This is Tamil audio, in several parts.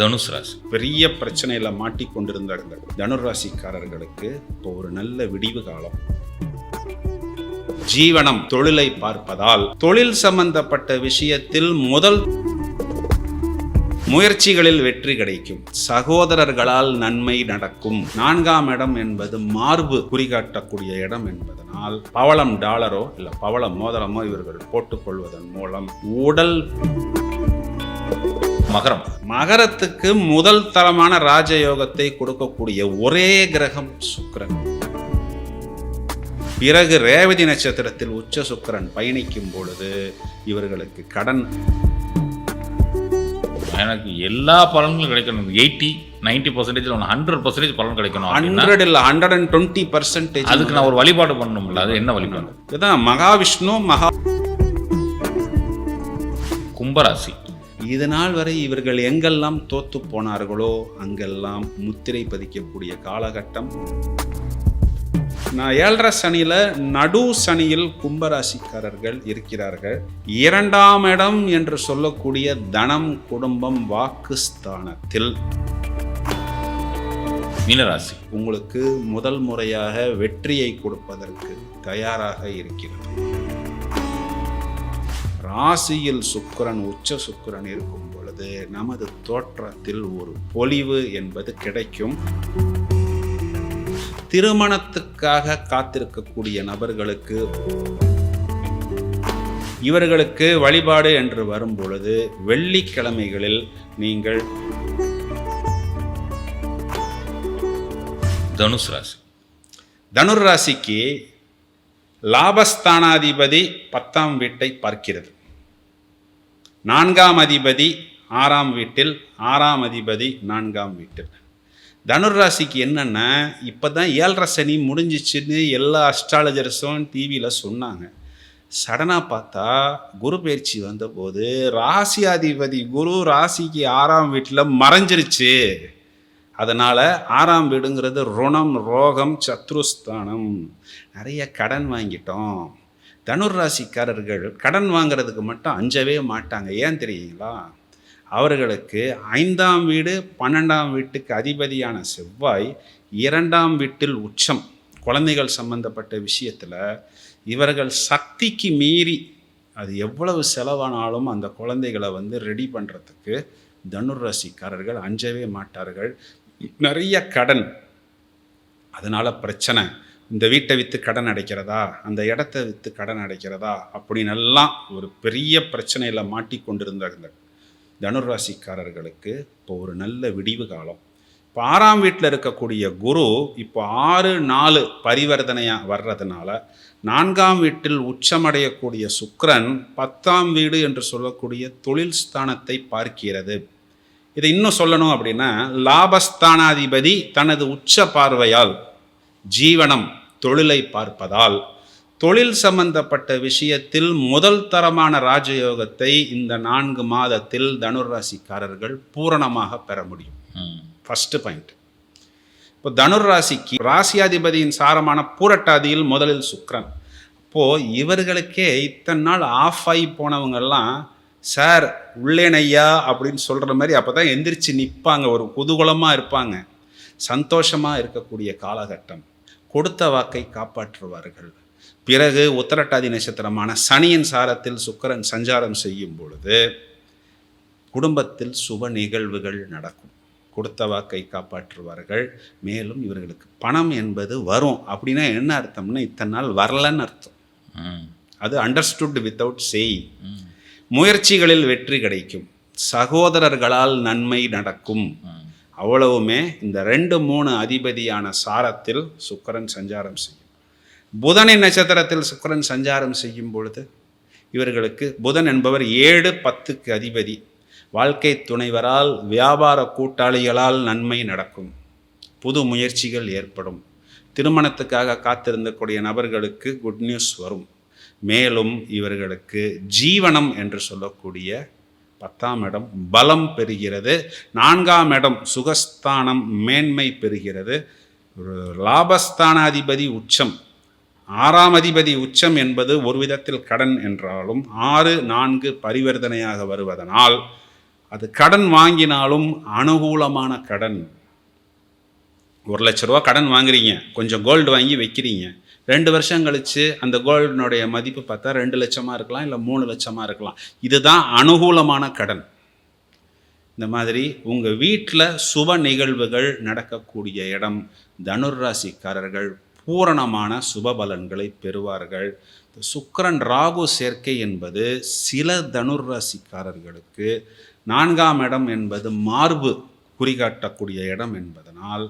தனுஷ் ராசி. பெரிய பிரச்சனையில மாட்டிக்கொண்டிருந்த இந்த தனுர் ராசிக்காரர்களுக்கு இப்போ ஒரு நல்ல விடிவு காலம். ஜீவனம் தொழிலை பார்ப்பதால் தொழில் சம்பந்தப்பட்ட விஷயத்தில் முதல் முயற்சிகளில் வெற்றி கிடைக்கும். சகோதரர்களால் நன்மை நடக்கும். நான்காம் இடம் என்பது மார்பு குறிகாட்டக்கூடிய இடம் என்பதனால் பவளம் டாலரோ இல்ல பவளம் மோதிரமோ இவர்கள் போட்டுக்கொள்வதன் மூலம் உடல் மகரம். மகரத்துக்கு முதல் தரமான ராஜயோகத்தை கொடுக்கக்கூடிய ஒரே கிரகம் சுக்கிரன். பிறகு ரேவதி நட்சத்திரத்தில் உச்ச சுக்கிரன் பயணிக்கும் பொழுது இவர்களுக்கு கடன். எனக்கு எல்லா பலன்களும் கிடைக்கணும். எயிட்டி நைன்டி பர்சன்டேஜ் ஒன்று ஹண்ட்ரட் பர்சன்டேஜ் பலன் கிடைக்கணும் ஹண்ட்ரட் இல்லை ஹண்ட்ரட் அண்ட் டுவெண்ட்டி பர்சன்டேஜ் அதுக்கு நான் ஒரு வழிபாடு பண்ணணும்ல அது என்ன வழிபாடு? இதுதான் மகாவிஷ்ணு மகா கும்பராசி. இது நாள் வரை இவர்கள் எங்கெல்லாம் தோத்து போனார்களோ அங்கெல்லாம் முத்திரை பதிக்கக்கூடிய காலகட்டம். நான் ஏழரை சனியில் நடு சனியில் கும்பராசிக்காரர்கள் இருக்கிறார்கள். இரண்டாம் இடம் என்று சொல்லக்கூடிய தனம் குடும்பம் வாக்குஸ்தானத்தில். மீனராசி உங்களுக்கு முதல் முறையாக வெற்றியை கொடுப்பதற்கு தயாராக இருக்கிறது. ராசியில் சுக்கரன் உச்ச சுக்கிரன் இருக்கும் பொழுது நமது தோற்றத்தில் ஒரு பொலிவு என்பது கிடைக்கும். திருமணத்துக்காக காத்திருக்கக்கூடிய நபர்களுக்கு இவர்களுக்கு வழிபாடு என்று வரும் பொழுது வெள்ளிக்கிழமைகளில் நீங்கள் தனுஷ் ராசி. தனுர் ராசிக்கு லாபஸ்தானாதிபதி பத்தாம் வீட்டை பார்க்கிறது. நான்காம் அதிபதி ஆறாம் வீட்டில் ஆறாம் அதிபதி நான்காம் வீட்டில். தனுர் ராசிக்கு என்னென்னா இப்போ தான் ஏழரை சனி முடிஞ்சிச்சுன்னு எல்லா அஸ்ட்ராலஜர்ஸும் டிவியில் சொன்னாங்க. சடனாக பார்த்தா குரு பயிற்சி வந்தபோது ராசியாதிபதி குரு ராசிக்கு ஆறாம் வீட்டில் மறைஞ்சிருச்சு. அதனால் ஆறாம் வீடுங்கிறது ருணம் ரோகம் சத்ருஸ்தானம். நிறைய கடன் வாங்கிட்டோம். தனுர் ராசிக்காரர்கள் கடன் வாங்குறதுக்கு மட்டும் அஞ்சவே மாட்டாங்க. ஏன் தெரியுங்களா? அவர்களுக்கு ஐந்தாம் வீடு பன்னெண்டாம் வீட்டுக்கு அதிபதியான செவ்வாய் இரண்டாம் வீட்டில் உச்சம். குழந்தைகள் சம்பந்தப்பட்ட விஷயத்தில் இவர்கள் சக்திக்கு மீறி அது எவ்வளவு செலவானாலும் அந்த குழந்தைகளை வந்து ரெடி பண்ணுறதுக்கு தனுர் ராசிக்காரர்கள் அஞ்சவே மாட்டார்கள். நிறைய கடன். அதனால் பிரச்சனை. இந்த வீட்டை விற்று கடன் அடைக்கிறதா? அந்த இடத்த விற்று கடன் அடைக்கிறதா? அப்படின்னு எல்லாம் ஒரு பெரிய பிரச்சனையில் மாட்டிக்கொண்டிருந்த இந்த தனுராசிக்காரர்களுக்கு இப்போ ஒரு நல்ல விடிவு காலம். இப்போ ஆறாம் வீட்டில் இருக்கக்கூடிய குரு இப்போ ஆறு நாலு பரிவர்த்தனையாக வர்றதுனால நான்காம் வீட்டில் உச்சமடையக்கூடிய சுக்கரன் பத்தாம் வீடு என்று சொல்லக்கூடிய தொழில் ஸ்தானத்தை பார்க்கிறது. இதை இன்னும் சொல்லணும் அப்படின்னா லாபஸ்தானாதிபதி தனது உச்ச பார்வையால் ஜீவனம் தொழிலை பார்ப்பதால் தொழில் சம்பந்தப்பட்ட விஷயத்தில் முதல் தரமான ராஜயோகத்தை இந்த நான்கு மாதத்தில் தனுர் ராசிக்காரர்கள் பூரணமாக பெற முடியும். ம். ஃபர்ஸ்ட் பாயிண்ட் இப்போ தனுர் ராசிக்கு ராசியாதிபதியின் சாரமான பூரட்டாதியில் முதலில் சுக்கிரன். அப்போது இவர்களுக்கே இத்தனை நாள் ஆஃப் ஆகி போனவங்கெல்லாம் சார் உள்ளேன் ஐயா அப்படின்னு சொல்கிற மாதிரி அப்போ தான் எந்திரிச்சு நிற்பாங்க ஒரு குதூகலமாக இருப்பாங்க. சந்தோஷமாக இருக்கக்கூடிய காலகட்டம். கொடுத்த வாக்கை காப்பாற்றுவார்கள். பிறகு உத்தரட்டாதி நட்சத்திரமான சனியின் சாரத்தில் சுக்கிரன் சஞ்சாரம் செய்யும் பொழுது குடும்பத்தில் சுப நிகழ்வுகள் நடக்கும். கொடுத்த வாக்கை காப்பாற்றுவார்கள். மேலும் இவர்களுக்கு பணம் என்பது வரும். அப்படின்னா என்ன அர்த்தம்னா இத்தனை நாள் வரலன்னு அர்த்தம். அது அண்டர்ஸ்டுட் வித்தவுட் சேய். முயற்சிகளில் வெற்றி கிடைக்கும். சகோதரர்களால் நன்மை நடக்கும். அவ்வளவுமே இந்த ரெண்டு மூணு அதிபதியான சாரத்தில் சுக்கரன் சஞ்சாரம் செய்யும். புதனின் நட்சத்திரத்தில் சுக்கரன் சஞ்சாரம் செய்யும் பொழுது இவர்களுக்கு புதன் என்பவர் ஏழு பத்துக்கு அதிபதி. வாழ்க்கை துணைவரால் வியாபார கூட்டாளிகளால் நன்மை நடக்கும். புது முயற்சிகள் ஏற்படும். திருமணத்துக்காக காத்திருந்தக்கூடிய நபர்களுக்கு குட் நியூஸ் வரும். மேலும் இவர்களுக்கு ஜீவனம் என்று சொல்லக்கூடிய பத்தாம் இடம் பலம் பெறுகிறது. நான்காம் இடம் சுகஸ்தானம் மேன்மை பெறுகிறது. லாபஸ்தானாதிபதி உச்சம். ஆறாம் அதிபதி உச்சம் என்பது ஒரு விதத்தில் கடன் என்றாலும் ஆறு நான்கு பரிவர்த்தனையாக வருவதனால் அது கடன் வாங்கினாலும் அனுகூலமான கடன். ஒரு லட்ச ரூபா கடன் வாங்குறீங்க. கொஞ்சம் கோல்டு வாங்கி வைக்கிறீங்க. ரெண்டு வருஷம் கழித்து அந்த கோல்டினுடைய மதிப்பு பார்த்தா ரெண்டு லட்சமாக இருக்கலாம் இல்லை மூணு லட்சமாக இருக்கலாம். இதுதான் அனுகூலமான கடன். இந்த மாதிரி உங்கள் வீட்டில் சுப நிகழ்வுகள் நடக்கக்கூடிய இடம். தனுர் ராசிக்காரர்கள் பூரணமான சுப பலன்களை பெறுவார்கள். இந்த ராகு சேர்க்கை என்பது சில தனுர் ராசிக்காரர்களுக்கு நான்காம் இடம் என்பது மார்பு குறிகாட்டக்கூடிய இடம் என்பதனால்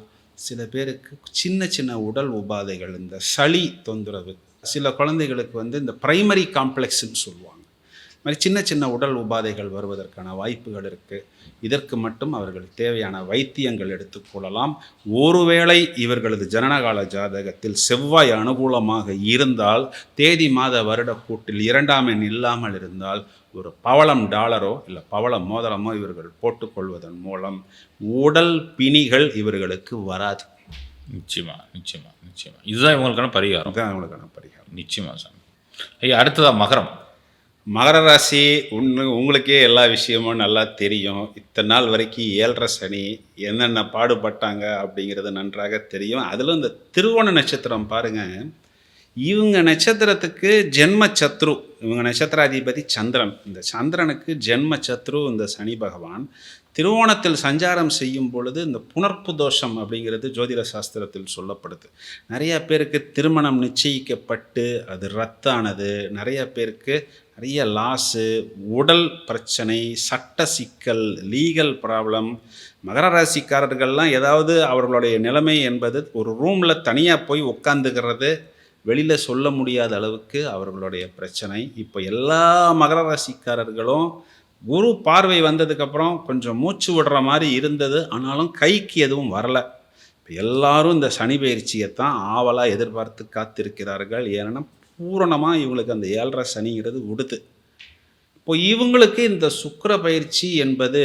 சில பேருக்கு சின்ன சின்ன உடல் உபாதைகள் இந்த சளி தொந்தரவு சில குழந்தைகளுக்கு வந்து இந்த ப்ரைமரி காம்ப்ளெக்ஸ்ன்னு சொல்லுவாங்க. இது மாதிரி சின்ன சின்ன உடல் உபாதைகள் வருவதற்கான வாய்ப்புகள் இருக்குது இதற்கு மட்டும் அவர்கள் தேவையான வைத்தியங்கள் எடுத்துக்கொள்ளலாம் ஒருவேளை இவர்களது ஜனனகால ஜாதகத்தில் செவ்வாய் அனுகூலமாக இருந்தால் தேதி மாத வருட கூட்டில் இரண்டாம் எண் இல்லாமல் இருந்தால் ஒரு பவளம் டாலரோ இல்லை பவளம் மோதிரமோ இவர்கள் போட்டுக்கொள்வதன் மூலம் உடல் பிணிகள் இவர்களுக்கு வராது. நிச்சயமா நிச்சயமா நிச்சயமா. இதுதான் இவங்களுக்கான பரிகாரம். அதுதான் அவங்களுக்கான பரிகாரம். நிச்சயமா சாமி. ஐயா அடுத்ததா மகரம். மகர ராசி ஒன்று உங்களுக்கே எல்லா விஷயமும் நல்லா தெரியும். இத்தனை நாள் வரைக்கும் ஏழரை சனி என்னென்ன பாடுபட்டாங்க அப்படிங்கிறது நன்றாக தெரியும். அதிலும் இந்த திருவோண நட்சத்திரம் பாருங்க. இவங்க நட்சத்திரத்துக்கு ஜென்ம சத்ரு இவங்க நட்சத்திராதிபதி சந்திரன். இந்த சந்திரனுக்கு ஜென்ம சத்ரு இந்த சனி பகவான் திருவோணத்தில் சஞ்சாரம் செய்யும் பொழுது இந்த புணர்ப்பு தோஷம் அப்படிங்கிறது ஜோதிட சாஸ்திரத்தில் சொல்லப்படுது. நிறைய பேருக்கு திருமணம் நிச்சயிக்கப்பட்டு அது ரத்தானது. நிறைய பேருக்கு நிறைய லாஸு உடல் பிரச்சனை சட்ட சிக்கல் லீகல் ப்ராப்ளம் மகர ராசிக்காரர்கள்லாம் ஏதாவது அவர்களுடைய நிலைமை என்பது ஒரு ரூமில் தனியாக போய் உட்காந்துக்கிறது வெளியில் சொல்ல முடியாத அளவுக்கு அவர்களுடைய பிரச்சனை. இப்போ எல்லா மகர ராசிக்காரர்களும் குரு பார்வை வந்ததுக்கப்புறம் கொஞ்சம் மூச்சு விடுற மாதிரி இருந்தது. ஆனாலும் கைக்கு எதுவும் வரலை. இப்போ எல்லாரும் இந்த சனி பயிற்சியை தான் ஆவலாக எதிர்பார்த்து காத்திருக்கிறார்கள். ஏன்னா பூரணமாக இவங்களுக்கு அந்த ஏழரை சனிங்கிறது உடுது இப்போ இவங்களுக்கு இந்த சுக்கர பயிற்சி என்பது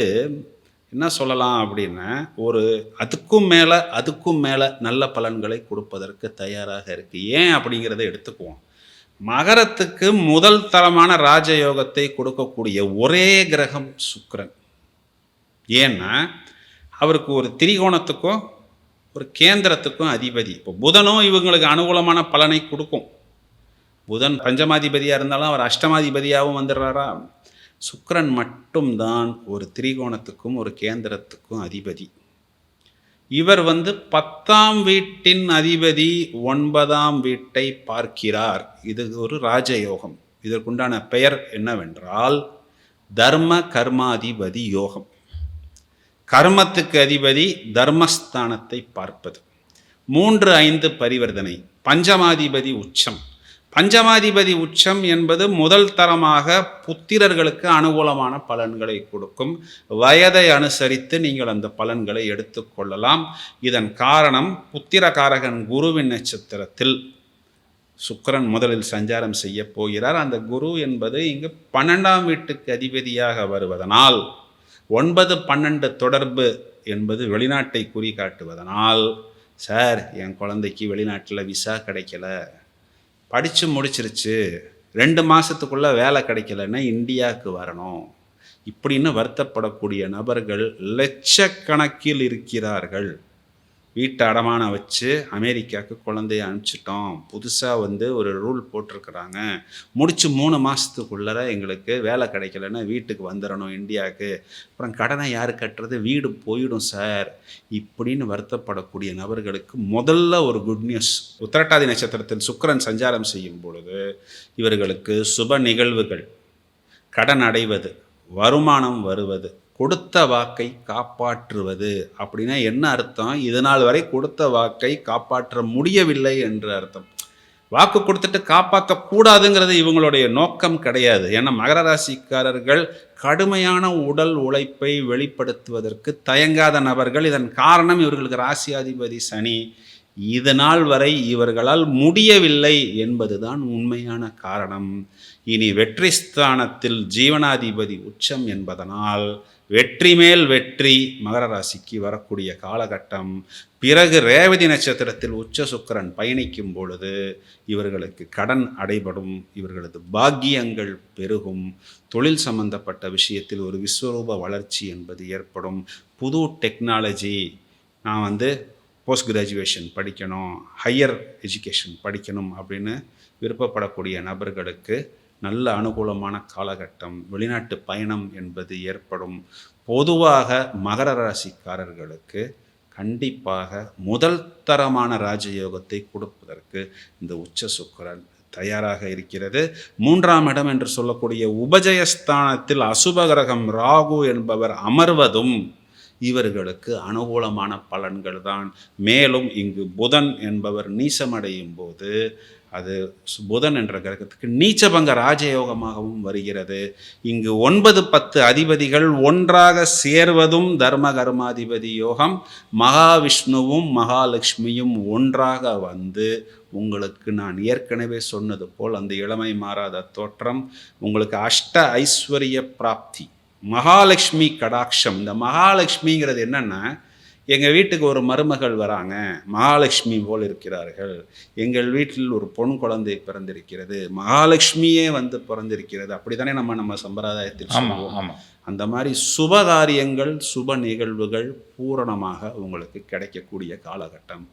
என்ன சொல்லலாம் அப்படின்னா ஒரு அதுக்கும் மேலே அதுக்கும் மேலே நல்ல பலன்களை கொடுப்பதற்கு தயாராக இருக்குது ஏன் அப்படிங்கிறத எடுத்துக்குவோம். மகரத்துக்கு முதல் தரமான ராஜயோகத்தை கொடுக்கக்கூடிய ஒரே கிரகம் சுக்கரன். ஏன்னா அவருக்கு ஒரு திரிகோணத்துக்கும் ஒரு கேந்திரத்துக்கும் அதிபதி. இப்போ புதனும் இவங்களுக்கு அனுகூலமான பலனை கொடுக்கும். புதன் பஞ்சமாதிபதியாக இருந்தாலும் அவர் அஷ்டமாதிபதியாகவும் வந்துடுறாரா? சுக்கரன் மட்டும்தான் ஒரு திரிகோணத்துக்கும் ஒரு கேந்திரத்துக்கும் அதிபதி. இவர் வந்து பத்தாம் வீட்டின் அதிபதி ஒன்பதாம் வீட்டை பார்க்கிறார். இது ஒரு ராஜயோகம். இதற்குண்டான பெயர் என்னவென்றால் தர்ம கர்மாதிபதி யோகம். கர்மத்துக்கு அதிபதி தர்மஸ்தானத்தை பார்ப்பது. மூன்று ஐந்து பரிவர்த்தனை. பஞ்சமாதிபதி உச்சம். பஞ்சமாதிபதி உச்சம் என்பது முதல் தரமாக புத்திரர்களுக்கு அனுகூலமான பலன்களை கொடுக்கும். வயதை அனுசரித்து நீங்கள் அந்த பலன்களை எடுத்துக்கொள்ளலாம் இதன் காரணம் புத்திரகாரகன் குருவின் நட்சத்திரத்தில் சுக்கரன் முதலில் சஞ்சாரம் செய்ய போகிறார். அந்த குரு என்பது இங்கு பன்னெண்டாம் வீட்டுக்கு அதிபதியாக வருவதனால் ஒன்பது பன்னெண்டு தொடர்பு என்பது வெளிநாட்டை குறிகாட்டுவதனால் சார் என் குழந்தைக்கு வெளிநாட்டில் விசா கிடைக்கல. படித்து முடிச்சிருச்சு. ரெண்டு மாதத்துக்குள்ளே வேலை கிடைக்கலன்னா இந்தியாவுக்கு வரணும். இப்படின்னு வருத்தப்படக்கூடிய நபர்கள் லட்சக்கணக்கில் இருக்கிறார்கள். வீட்டை அடமானம் வச்சு அமெரிக்காவுக்கு குழந்தைய அனுப்பிச்சிட்டோம். புதுசாக வந்து ஒரு ரூல் போட்டிருக்கிறாங்க. முடிச்சு மூணு மாதத்துக்குள்ளே எங்களுக்கு வேலை கிடைக்கலன்னா வீட்டுக்கு வந்துடணும் இந்தியாவுக்கு. அப்புறம் கடனை யார் கட்டுறது? வீடு போயிடும் சார். இப்படின்னு வருத்தப்படக்கூடிய நபர்களுக்கு முதல்ல ஒரு குட் நியூஸ் உத்திரட்டாதி நட்சத்திரத்தில் சுக்கிரன் சஞ்சாரம் செய்யும் பொழுது இவர்களுக்கு சுப நிகழ்வுகள். கடன் அடைவது வருமானம் வருவது கொடுத்த வாக்கை காப்பாற்றுவது அப்படின்னா என்ன அர்த்தம்? இதனால் வரை கொடுத்த வாக்கை காப்பாற்ற முடியவில்லை என்று அர்த்தம். வாக்கு கொடுத்துட்டு காப்பாற்றக்கூடாதுங்கிறது இவங்களுடைய நோக்கம் கிடையாது. ஏன்னா மகர ராசிக்காரர்கள் கடுமையான உடல் உழைப்பை வெளிப்படுத்துவதற்கு தயங்காத நபர்கள். இதன் காரணம் இவர்களுக்கு ராசியாதிபதி சனி. இது நாள் வரை இவர்களால் முடியவில்லை என்பதுதான் உண்மையான காரணம். இனி வெற்றி ஸ்தானத்தில் ஜீவனாதிபதி உச்சம் என்பதனால் வெற்றி மேல் வெற்றி மகர ராசிக்கு வரக்கூடிய காலகட்டம். பிறகு ரேவதி நட்சத்திரத்தில் உச்ச சுக்கிரன் பயணிக்கும் பொழுது இவர்களுக்கு கடன் அடைபடும் இவர்களது பாக்கியங்கள் பெருகும். தொழில் சம்பந்தப்பட்ட விஷயத்தில் ஒரு விஸ்வரூப வளர்ச்சி என்பது ஏற்படும். புது டெக்னாலஜி நான் வந்து போஸ்ட் கிராஜுவேஷன் படிக்கணும் ஹையர் எஜுகேஷன் படிக்கணும் அப்படின்னு விருப்பப்படக்கூடிய நபர்களுக்கு நல்ல அனுகூலமான காலகட்டம் வெளிநாட்டு பயணம் என்பது ஏற்படும். பொதுவாக மகர ராசிக்காரர்களுக்கு கண்டிப்பாக முதல் தரமான ராஜயோகத்தை கொடுப்பதற்கு இந்த உச்ச சுக்கிரன் தயாராக இருக்கிறது. மூன்றாம் இடம் என்று சொல்லக்கூடிய உபஜயஸ்தானத்தில் அசுபகிரகம் ராகு என்பவர் அமர்வதும் இவர்களுக்கு அனுகூலமான பலன்கள் தான். மேலும் இங்கு புதன் என்பவர் நீசமடையும் போது அது சு- புதன் என்ற கிரகத்துக்கு நீச்சபங்க ராஜயோகமாகவும் வருகிறது. இங்கு ஒன்பது பத்து அதிபதிகள் ஒன்றாக சேர்வதும் தர்ம கர்மாதிபதி யோகம். மகாவிஷ்ணுவும் மகாலட்சுமியும் ஒன்றாக வந்து உங்களுக்கு நான் ஏற்கனவே சொன்னது போல் அந்த இளமை மாறாத தோற்றம் உங்களுக்கு அஷ்ட ஐஸ்வர்ய பிராப்தி. மகாலட்சுமி கடாட்சம். இந்த மகாலட்சுமிங்கிறது என்னென்னா எங்கள் வீட்டுக்கு ஒரு மருமகள் வராங்க. மகாலட்சுமி போல் இருக்கிறார்கள். எங்கள் வீட்டில் ஒரு பொன் குழந்தை பிறந்திருக்கிறது. மகாலட்சுமியே வந்து பிறந்திருக்கிறது. அப்படித்தானே நம்ம நம்ம சம்பிரதாயத்தில் சொல்லுவோம் அந்த மாதிரி சுபகாரியங்கள் சுப நிகழ்வுகள் பூரணமாக உங்களுக்கு கிடைக்கக்கூடிய காலகட்டம்.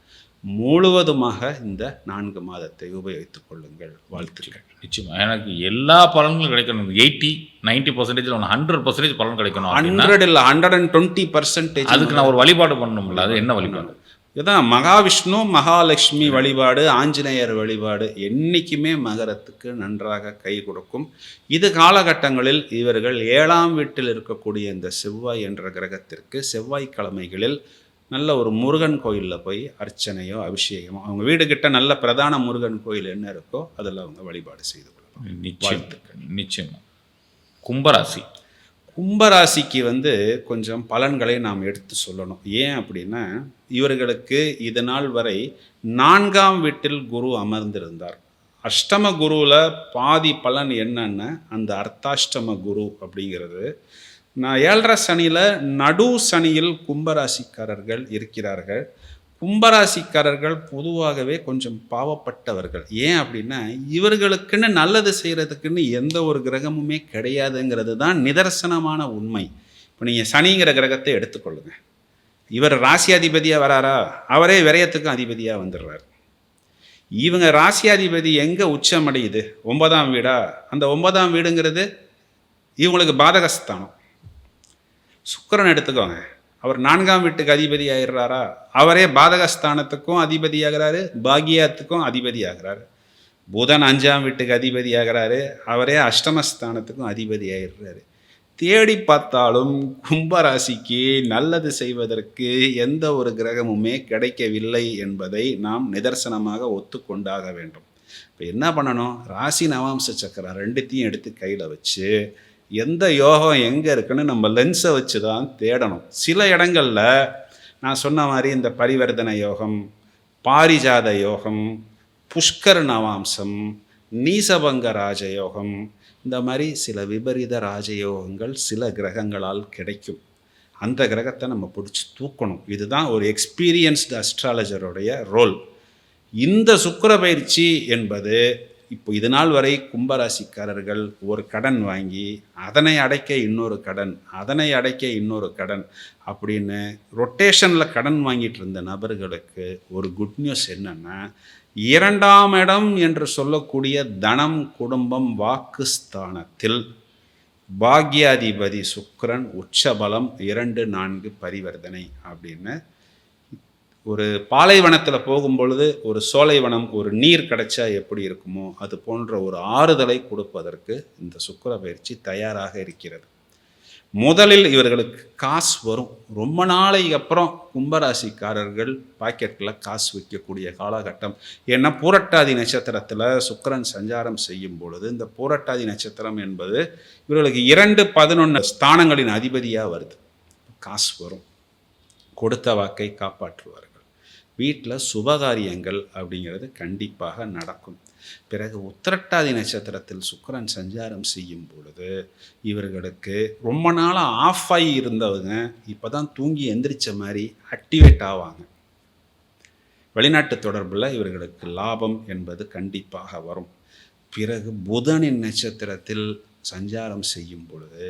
முழுவதுமாக இந்த நான்கு மாதத்தை உபயோகித்துக் கொள்ளுங்கள் வாழ்த்துக்கள். நிச்சயமா. எனக்கு எல்லா பலன்களும் கிடைக்கணும். எயிட்டி நைன்டி பர்சன்டேஜில் ஒன்று ஹண்ட்ரட் பர்சன்டேஜ் பலன் கிடைக்கணும் ஹண்ட்ரட் இல்லை ஹண்ட்ரட் அண்ட் டுவெண்ட்டி பர்சன்டேஜ் அதுக்கு நான் ஒரு வழிபாடு பண்ணணும்ல. அது என்ன வழிபாடு? இதான் மகாவிஷ்ணு மகாலட்சுமி வழிபாடு ஆஞ்சநேயர் வழிபாடு என்றைக்குமே மகரத்துக்கு நன்றாக கை கொடுக்கும். இது காலகட்டங்களில் இவர்கள் ஏழாம் வீட்டில் இருக்கக்கூடிய இந்த செவ்வாய் என்ற கிரகத்திற்கு செவ்வாய்க்கிழமைகளில் நல்ல ஒரு முருகன் கோயிலில் போய் அர்ச்சனையோ அபிஷேகமோ அவங்க வீடு கிட்ட நல்ல பிரதான முருகன் கோயில் என்ன இருக்கோ அதில் அவங்க வழிபாடு செய்து கொள்ளலாம். நிச்சயம். நிச்சயமா. கும்பராசி. கும்பராசிக்கு வந்து கொஞ்சம் பலன்களை நாம் எடுத்து சொல்லணும். ஏன் அப்படின்னா இவர்களுக்கு இது நாள் வரை நான்காம் வீட்டில் குரு அமர்ந்திருந்தார். அஷ்டம குருவில் பாதி பலன் என்னன்னா அந்த அர்த்தாஷ்டம குரு அப்படிங்கிறது. நான் ஏழரை சனியில் நடு சனியில் கும்பராசிக்காரர்கள் இருக்கிறார்கள். கும்பராசிக்காரர்கள் பொதுவாகவே கொஞ்சம் பாவப்பட்டவர்கள். ஏன் அப்படின்னா இவர்களுக்குன்னு நல்லது செய்கிறதுக்குன்னு எந்த ஒரு கிரகமுமே கிடையாதுங்கிறது தான் நிதர்சனமான உண்மை. இப்போ நீங்கள் சனிங்கிற கிரகத்தை எடுத்துக்கொள்ளுங்க. இவர் ராசியாதிபதியாக வராரா? அவரே விரயத்துக்கும் அதிபதியாக வந்துடுறார். இவங்க ராசியாதிபதி எங்கே உச்சமடையுது? ஒன்பதாம் வீடா? அந்த ஒன்பதாம் வீடுங்கிறது இவங்களுக்கு பாதகஸ்தானம். சுக்கரன் எடுத்துக்கோங்க. அவர் நான்காம் வீட்டுக்கு அதிபதி ஆயிடுறாரா? அவரே பாதகஸ்தானத்துக்கும் அதிபதி ஆகிறாரு பாகியாத்துக்கும் அதிபதி ஆகிறாரு. புதன் அஞ்சாம் வீட்டுக்கு அதிபதி ஆகிறாரு அவரே அஷ்டமஸ்தானத்துக்கும் அதிபதி ஆயிடுறாரு. தேடி பார்த்தாலும் கும்பராசிக்கு நல்லது செய்வதற்கு எந்த ஒரு கிரகமுமே கிடைக்கவில்லை என்பதை நாம் நிதர்சனமாக ஒத்துக்கொண்டாக வேண்டும். இப்போ என்ன பண்ணணும்? ராசி நவாம்ச சக்கரம் ரெண்டுத்தையும் எடுத்து கையில் வச்சு எந்த யோகம் எங்கே இருக்குன்னு நம்ம லென்ஸை வச்சு தான் தேடணும். சில இடங்களில் நான் சொன்ன மாதிரி இந்த பரிவர்த்தனை யோகம் பாரிஜாத யோகம் புஷ்கர் நவாம்சம் நீசபங்க ராஜயோகம் இந்த மாதிரி சில விபரீத ராஜயோகங்கள் சில கிரகங்களால் கிடைக்கும். அந்த கிரகத்தை நம்ம பிடிச்சி தூக்கணும். இதுதான் ஒரு எக்ஸ்பீரியன்ஸ்டு அஸ்ட்ராலஜருடைய ரோல் இந்த சுக்கிர பயிற்சி என்பது இப்போ இது நாள் வரை கும்பராசிக்காரர்கள் ஒரு கடன் வாங்கி அதனை அடைக்க இன்னொரு கடன் அதனை அடைக்க இன்னொரு கடன் அப்படின்னு ரொட்டேஷனில் கடன் வாங்கிட்டு இருந்த நபர்களுக்கு ஒரு குட் நியூஸ் என்னென்னா இரண்டாம் இடம் என்று சொல்லக்கூடிய தனம் குடும்பம் வாக்குஸ்தானத்தில் பாக்யாதிபதி சுக்கரன் உச்சபலம் இரண்டு நான்கு பரிவர்த்தனை அப்படின்னு ஒரு பாலைவனத்தில் போகும்பொழுது ஒரு சோலைவனம் ஒரு நீர் கிடைச்சா எப்படி இருக்குமோ அது போன்ற ஒரு ஆறுதலை கொடுப்பதற்கு இந்த சுக்கிர பயிற்சி தயாராக இருக்கிறது. முதலில் இவர்களுக்கு காசு வரும். ரொம்ப நாளைக்கு அப்புறம் கும்பராசிக்காரர்கள் பாக்கெட்டில் காசு வைக்கக்கூடிய காலகட்டம். ஏன்னா பூரட்டாதி நட்சத்திரத்தில் சுக்கிரன் சஞ்சாரம் செய்யும் பொழுது இந்த பூரட்டாதி நட்சத்திரம் என்பது இவர்களுக்கு இரண்டு பதினொன்று ஸ்தானங்களின் அதிபதியாக வருது. காசு வரும். கொடுத்த வாக்கை காப்பாற்றுவார்கள். வீட்டில் சுபகாரியங்கள் அப்படிங்கிறது கண்டிப்பாக நடக்கும். பிறகு உத்திரட்டாதி நட்சத்திரத்தில் சுக்கரன் சஞ்சாரம் செய்யும் பொழுது இவர்களுக்கு ரொம்ப நாளாக ஆஃப் ஆகி இருந்தவங்க இப்போ தான் தூங்கி எந்திரிச்ச மாதிரி ஆக்டிவேட் ஆவாங்க. வெளிநாட்டு தொடர்பில் இவர்களுக்கு லாபம் என்பது கண்டிப்பாக வரும். பிறகு புதனின் நட்சத்திரத்தில் சஞ்சாரம் செய்யும் பொழுது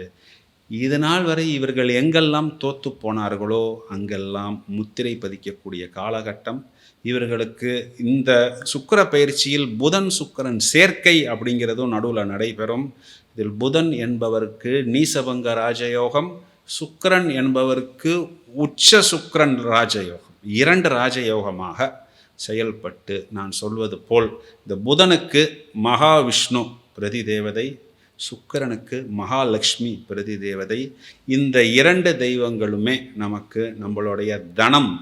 இது நாள் வரை இவர்கள் எங்கெல்லாம் தோத்து போனார்களோ அங்கெல்லாம் முத்திரை பதிக்கக்கூடிய காலகட்டம். இவர்களுக்கு இந்த சுக்கர பயிற்சியில் புதன் சுக்கரன் சேர்க்கை அப்படிங்கிறதும் நடுவில் நடைபெறும். இதில் புதன் என்பவருக்கு நீசபங்க ராஜயோகம் சுக்கரன் என்பவருக்கு உச்ச சுக்கரன் ராஜயோகம். இரண்டு ராஜயோகமாக செயல்பட்டு நான் சொல்வது போல் இந்த புதனுக்கு மகாவிஷ்ணு பிரதி தேவதை சுக்கிரனுக்கு மகாலட்சுமி பிரதி தேவதை இந்த இரண்டு தெய்வங்களுமே நமக்கு நம்மளுடைய தனம்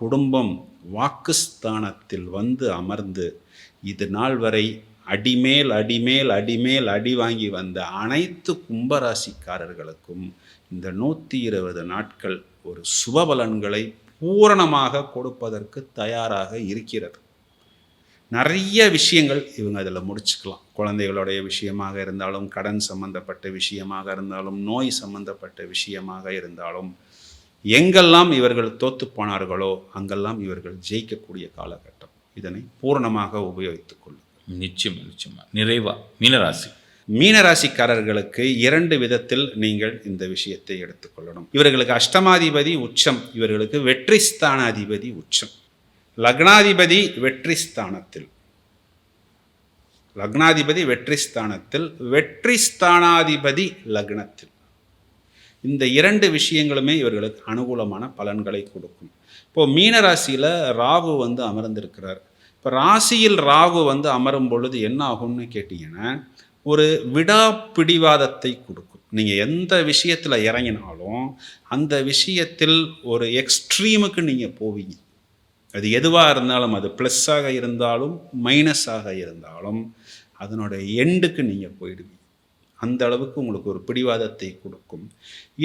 குடும்பம் வாக்குஸ்தானத்தில் வந்து அமர்ந்து இது நாள் வரை அடிமேல் அடிமேல் அடிமேல் அடி வாங்கி வந்த அனைத்து கும்பராசிக்காரர்களுக்கும் இந்த நூற்றி இருபது நாட்கள் ஒரு சுபபலன்களை பூரணமாக கொடுப்பதற்கு தயாராக இருக்கிறது. நிறைய விஷயங்கள் இவங்க அதில் முடிச்சுக்கலாம். குழந்தைகளுடைய விஷயமாக இருந்தாலும் கடன் சம்பந்தப்பட்ட விஷயமாக இருந்தாலும் நோய் சம்பந்தப்பட்ட விஷயமாக இருந்தாலும் எங்கெல்லாம் இவர்கள் தோத்து போனார்களோ அங்கெல்லாம் இவர்கள் ஜெயிக்கக்கூடிய காலகட்டம். இதனை பூரணமாக உபயோகித்துக் கொள்ளும் நிச்சயமா நிச்சயமா. நிறைவா? மீனராசி. மீனராசிக்காரர்களுக்கு இரண்டு விதத்தில் நீங்கள் இந்த விஷயத்தை எடுத்துக்கொள்ளணும் இவர்களுக்கு அஷ்டமாதிபதி உச்சம் இவர்களுக்கு வெற்றி ஸ்தானாதிபதி உச்சம். லக்னாதிபதி வெற்றி ஸ்தானத்தில் லக்னாதிபதி வெற்றி ஸ்தானத்தில் வெற்றி ஸ்தானாதிபதி லக்னத்தில். இந்த இரண்டு விஷயங்களுமே இவர்களுக்கு அனுகூலமான பலன்களை கொடுக்கும். இப்போ மீன ராசியில் ராகு வந்து அமர்ந்திருக்கிறார். இப்போ ராசியில் ராகு வந்து அமரும் பொழுது என்ன ஆகும்னு கேட்டிங்கன்னா ஒரு விடாப்பிடிவாதத்தை கொடுக்கும். நீங்கள் எந்த விஷயத்தில் இறங்கினாலும் அந்த விஷயத்தில் ஒரு எக்ஸ்ட்ரீமுக்கு நீங்கள் போவீங்க. அது எதுவாக இருந்தாலும் அது ப்ளஸ்ஸாக இருந்தாலும் மைனஸாக இருந்தாலும் அதனுடைய எண்டுக்கு நீங்கள் போயிடுவீங்க. அந்த அளவுக்கு உங்களுக்கு ஒரு பிடிவாதத்தை கொடுக்கும்.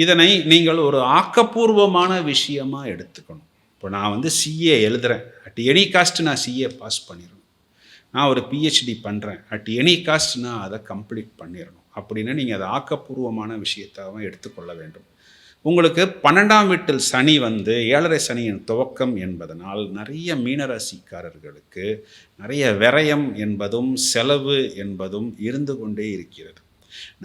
இதனை நீங்கள் ஒரு ஆக்கப்பூர்வமான விஷயமாக எடுத்துக்கணும். இப்போ நான் வந்து சிஏ எழுதுகிறேன் அட் எனி காஸ்ட் நான் சிஏ பாஸ் பண்ணிடணும். நான் ஒரு பிஹெச்டி பண்ணுறேன் அட் எனி காஸ்ட் நான் அதை கம்ப்ளீட் பண்ணிடணும். அப்படின்னு நீங்கள் அதை ஆக்கப்பூர்வமான விஷயத்தாகவும் எடுத்துக்கொள்ள வேண்டும். உங்களுக்கு பன்னெண்டாம் வீட்டில் சனி வந்து ஏழரை சனியின் துவக்கம் என்பதனால் நிறைய மீனராசிக்காரர்களுக்கு நிறைய விரயம் என்பதும் செலவு என்பதும் இருந்து கொண்டே இருக்கிறது.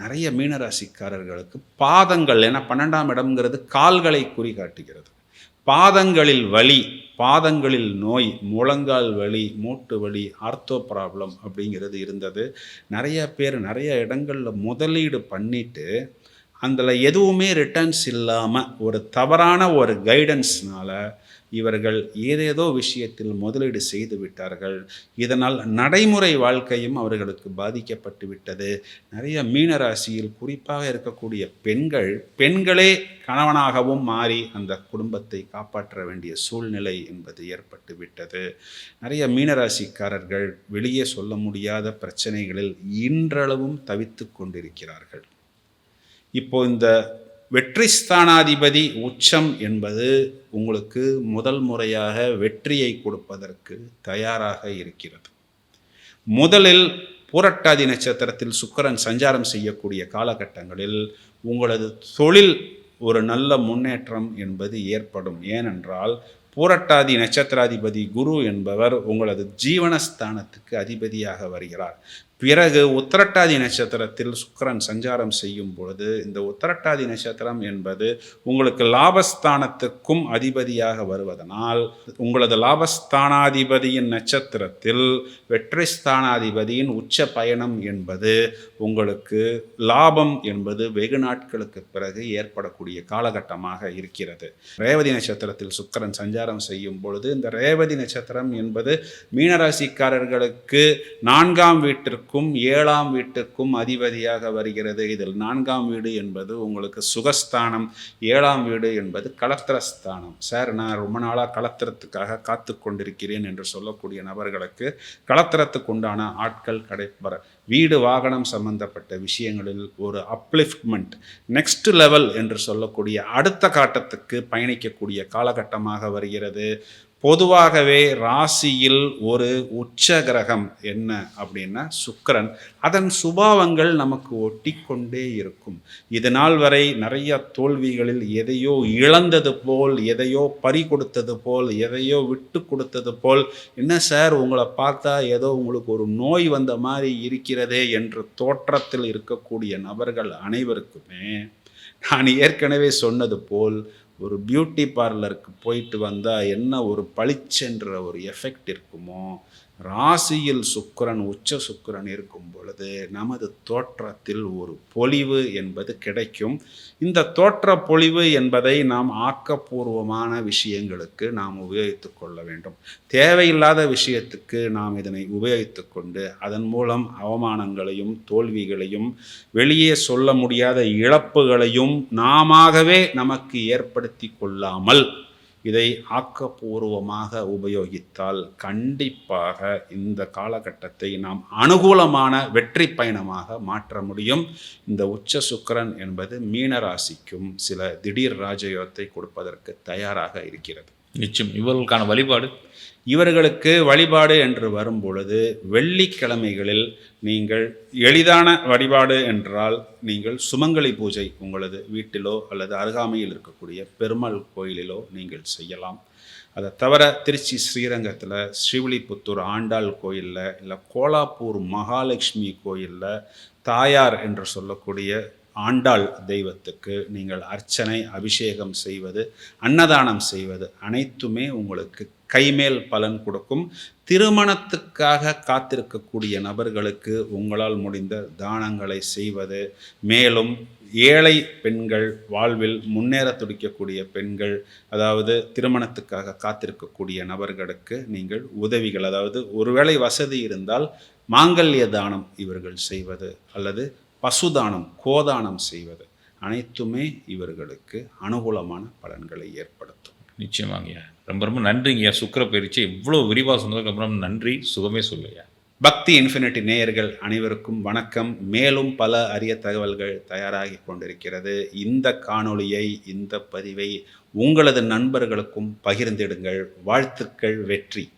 நிறைய மீனராசிக்காரர்களுக்கு பாதங்கள் ஏன்னா பன்னெண்டாம் இடம்ங்கிறது கால்களை குறிகாட்டுகிறது. பாதங்களில் வலி பாதங்களில் நோய் முழங்கால் வலி மூட்டு வலி ஆர்த்தோ ப்ராப்ளம் அப்படிங்கிறது இருந்தது. நிறைய பேர் நிறைய இடங்களில் முதலீடு பண்ணிட்டு அதில் எதுவுமே ரிட்டர்ன்ஸ் இல்லாமல் ஒரு தவறான ஒரு கைடன்ஸ்னால் இவர்கள் ஏதேதோ விஷயத்தில் முதலீடு செய்து விட்டார்கள். இதனால் நடைமுறை வாழ்க்கையும் அவர்களுக்கு பாதிக்கப்பட்டு விட்டது. நிறைய மீனராசியில் குறிப்பாக இருக்கக்கூடிய பெண்கள் பெண்களே கணவனாகவும் மாறி அந்த குடும்பத்தை காப்பாற்ற வேண்டிய சூழ்நிலை என்பது ஏற்பட்டு விட்டது. நிறைய மீனராசிக்காரர்கள் வெளியே சொல்ல முடியாத பிரச்சனைகளில் இன்றளவும் தவித்து கொண்டிருக்கிறார்கள். இப்போ இந்த வெற்றி ஸ்தானாதிபதி உச்சம் என்பது உங்களுக்கு முதல் முறையாக வெற்றியை கொடுப்பதற்கு தயாராக இருக்கிறது. முதலில் பூரட்டாதி நட்சத்திரத்தில் சுக்கிரன் சஞ்சாரம் செய்யக்கூடிய காலகட்டங்களில் உங்களது தொழில் ஒரு நல்ல முன்னேற்றம் என்பது ஏற்படும். ஏனென்றால் பூரட்டாதி நட்சத்திராதிபதி குரு என்பவர் உங்களது ஜீவனஸ்தானத்துக்கு அதிபதியாக வருகிறார். பிறகு உத்தரட்டாதி நட்சத்திரத்தில் சுக்கரன் சஞ்சாரம் செய்யும் பொழுது இந்த உத்தரட்டாதி நட்சத்திரம் என்பது உங்களுக்கு லாபஸ்தானத்துக்கும் அதிபதியாக வருவதனால் உங்களது லாபஸ்தானாதிபதியின் நட்சத்திரத்தில் வெற்றி ஸ்தானாதிபதியின் உச்ச பயணம் என்பது உங்களுக்கு லாபம் என்பது வெகு நாட்களுக்கு பிறகு ஏற்படக்கூடிய காலகட்டமாக இருக்கிறது. ரேவதி நட்சத்திரத்தில் சுக்கரன் சஞ்சாரம் செய்யும் பொழுது இந்த ரேவதி நட்சத்திரம் என்பது மீனராசிக்காரர்களுக்கு நான்காம் வீட்டிற்கும் ஏழாம் வீட்டுக்கும் அதிபதியாக வருகிறது. இதில் நான்காம் வீடு என்பது உங்களுக்கு சுகஸ்தானம். ஏழாம் வீடு என்பது கலத்திரஸ்தானம். சார் நான் ரொம்ப நாளாக கலத்திரத்துக்காக காத்து கொண்டிருக்கிறேன் என்று சொல்லக்கூடிய நபர்களுக்கு கலத்திரத்துக்கு உண்டான ஆட்கள் கிடைப்பற வீடு வாகனம் சம்பந்தப்பட்ட விஷயங்களில் ஒரு அப்லிஃப்ட்மெண்ட் நெக்ஸ்ட் லெவல் என்று சொல்லக்கூடிய அடுத்த காட்டத்துக்கு பயணிக்கக்கூடிய காலகட்டமாக வருகிறது. பொதுவாகவே ராசியில் ஒரு உச்ச கிரகம் என்ன அப்படின்னா சுக்கரன். அதன் சுபாவங்கள் நமக்கு ஒட்டி கொண்டே இருக்கும். இது நாள் வரை நிறைய தோல்விகளில் எதையோ இழந்தது போல் எதையோ பறி கொடுத்தது போல் எதையோ விட்டு கொடுத்தது போல் என்ன சார் உங்களை பார்த்தா ஏதோ உங்களுக்கு ஒரு நோய் வந்த மாதிரி இருக்கிறதே என்ற தோற்றத்தில் இருக்கக்கூடிய நபர்கள் அனைவருக்குமே நான் ஏற்கனவே சொன்னது போல் ஒரு பியூட்டி பார்லருக்கு போயிட்டு வந்தால் என்ன ஒரு பளிச்சென்ற ஒரு எஃபெக்ட் இருக்குமோ? ராசியில் சுக்கிரன் உச்ச சுக்கிரன் இருக்கும் பொழுது நமது தோற்றத்தில் ஒரு பொலிவு என்பது கிடைக்கும். இந்த தோற்ற பொலிவு என்பதை நாம் ஆக்கப்பூர்வமான விஷயங்களுக்கு நாம் உபயோகித்து கொள்ள வேண்டும். தேவையில்லாத விஷயத்துக்கு நாம் இதனை உபயோகித்து கொண்டு அதன் மூலம் அவமானங்களையும் தோல்விகளையும் வெளியே சொல்ல முடியாத இழப்புகளையும் நாமாகவே நமக்கு ஏற்படுத்தி கொள்ளாமல் இதை ஆக்கப்பூர்வமாக உபயோகித்தால் கண்டிப்பாக இந்த காலகட்டத்தை நாம் அனுகூலமான வெற்றி பயணமாக மாற்ற முடியும். இந்த உச்ச சுக்கரன் என்பது மீனராசிக்கும் சில திடீர் ராஜயோகத்தை கொடுப்பதற்கு தயாராக இருக்கிறது. நிச்சயம். இவர்களுக்கான வழிபாடு. இவர்களுக்கு வழிபாடு என்று வரும் பொழுது வெள்ளிக்கிழமைகளில் நீங்கள் எளிதான வழிபாடு என்றால் நீங்கள் சுமங்கலி பூஜை உங்களது வீட்டிலோ அல்லது அருகாமையில் இருக்கக்கூடிய பெருமாள் கோயிலிலோ நீங்கள் செய்யலாம். அதை தவிர திருச்சி ஸ்ரீரங்கத்தில் ஸ்ரீவில்லிபுத்தூர் ஆண்டாள் கோயிலில் இல்லை கோலாப்பூர் மகாலட்சுமி கோயிலில் தாயார் என்று சொல்லக்கூடிய ஆண்டாள் தெய்வத்துக்கு நீங்கள் அர்ச்சனை அபிஷேகம் செய்வது அன்னதானம் செய்வது அனைத்துமே உங்களுக்கு கைமேல் பலன் கொடுக்கும். திருமணத்துக்காக காத்திருக்கக்கூடிய நபர்களுக்கு உங்களால் முடிந்த தானங்களை செய்வது. மேலும் ஏழை பெண்கள் வாழ்வில் முன்னேற துடிக்கக்கூடிய பெண்கள் அதாவது திருமணத்துக்காக காத்திருக்கக்கூடிய நபர்களுக்கு நீங்கள் உதவிகள் அதாவது ஒருவேளை வசதி இருந்தால் மாங்கல்ய தானம் இவர்கள் செய்வது அல்லது பசுதானம் கோதானம் செய்வது அனைத்துமே இவர்களுக்கு அனுகூலமான பலன்களை ஏற்படுத்தும். நிச்சயமாங்கய்யா. ரொம்ப ரொம்ப நன்றிங்கய்யா. சுக்கர பயிற்சி இவ்வளோ விரிவாக சொன்னதுக்கு அப்புறம் நன்றி. சுகமே சொல்லுயா பக்தி இன்ஃபினிட்டி நேயர்கள் அனைவருக்கும் வணக்கம். மேலும் பல அரிய தகவல்கள் தயாராகி கொண்டிருக்கிறது. இந்த காணொளியை இந்த பதிவை உங்களது நண்பர்களுக்கும் பகிர்ந்திடுங்கள். வாழ்த்துக்கள் வெற்றி.